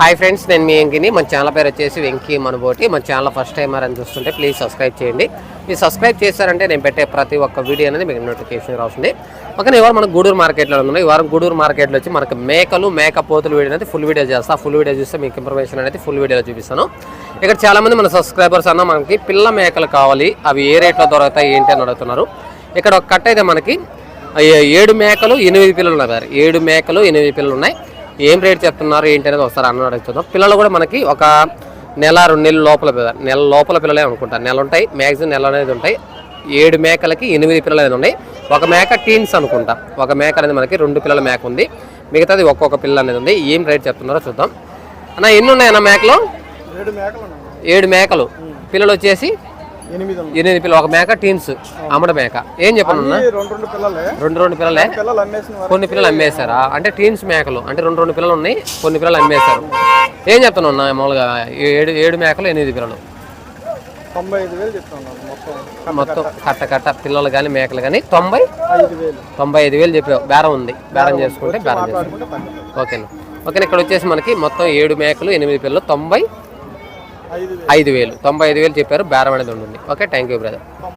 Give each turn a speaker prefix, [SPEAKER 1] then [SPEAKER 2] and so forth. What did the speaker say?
[SPEAKER 1] Hi friends నేను మీ వెంకిని. మన channel పేరు వచ్చేసి వెంకీ మనబోటి. మన ఛానల్ ఫస్ట్ టైమర్ అని చూస్తుంటే ప్లీజ్ సబ్స్క్రైబ్ చేయండి. మీరు సబ్స్క్రైబ్ చేశారంటే నేను పెట్టే ప్రతి ఒక్క వీడియో అనేది మీకు నోటిఫికేషన్ రాస్తుంది ఓకే ఈ వారం మన గూడూరు మార్కెట్లో ఉన్నాయి ఈ వారం గూడూరు మార్కెట్లో వచ్చి మనకు మేకలు మేక పోతులు వీడియో అనేది ఫుల్ వీడియో చేస్తా. ఫుల్ వీడియో చూస్తే మీకు ఇన్ఫర్మేషన్ అనేది ఫుల్ వీడియోలో చూపిస్తాను. ఇక్కడ చాలామంది మన సబ్స్క్రైబర్స్ అన్న మనకి పిల్ల మేకలు కావాలి. అవి ఏ రేట్లో దొరుకుతాయి ఏంటి అని అడుగుతున్నారు. ఇక్కడ ఒక కట్ట అయితే మనకి ఏడు మేకలు ఎనిమిది పిల్లలు ఉన్నాయి సార్ ఏడు మేకలు ఎనిమిది పిల్లలు ఉన్నాయి. ఏం రేట్ చెప్తున్నారు ఏంటి అనేది ఒకసారి అన్న అడుగుతుందాం పిల్లలు కూడా మనకి ఒక నెల రెండు నెలల లోపల నెల లోపల పిల్లలే అనుకుంటా. నెల ఉంటాయి మ్యాక్సిమం నెల అనేది ఉంటాయి. ఏడు మేకలకి ఎనిమిది పిల్లలు అనేది ఉన్నాయి. ఒక మేక టీన్స్ అనుకుంటా. ఒక మేక అనేది మనకి రెండు పిల్లల మేక ఉంది. మిగతాది ఒక్కొక్క పిల్ల అనేది ఉంది. ఏం రేట్ చెప్తున్నారో చూద్దాం. అన్న ఎన్ని ఉన్నాయన్న మేకలు?
[SPEAKER 2] ఏడు మేకలు ఉన్నాయి.
[SPEAKER 1] ఏడు మేకలు. పిల్లలు వచ్చేసి
[SPEAKER 2] ఎనిమిది
[SPEAKER 1] పిల్లలు ఒక మేక టీన్స్ అమ్మడ మేక. ఏం చెప్పను
[SPEAKER 2] రెండు రెండు పిల్లలే.
[SPEAKER 1] కొన్ని పిల్లలు అమ్మేశారా? అంటే టీన్స్ మేకలు అంటే రెండు రెండు పిల్లలు ఉన్నాయి కొన్ని పిల్లలు అమ్మేశారు. ఏం చెప్తున్నావు అన్న మామూలుగా? ఏడు ఏడు మేకలు ఎనిమిది పిల్లలు.
[SPEAKER 2] మొత్తం.
[SPEAKER 1] కట్ట కట్ట. పిల్లలు కానీ మేకలు కానీ తొంభై తొంభై ఐదు వేలు చెప్పావు. బేరం ఉంది. బేరం చేసుకుంటే బేరం చేసుకుంటే. ఓకేనా? ఓకేనా ఇక్కడ వచ్చేసి మనకి మొత్తం ఏడు మేకలు ఎనిమిది పిల్లలు తొంభై
[SPEAKER 2] ఐదు వేలు.
[SPEAKER 1] తొంభై ఐదు వేలు చెప్పారు. బేరం అనేది ఓకే థ్యాంక్ యూ బ్రదర్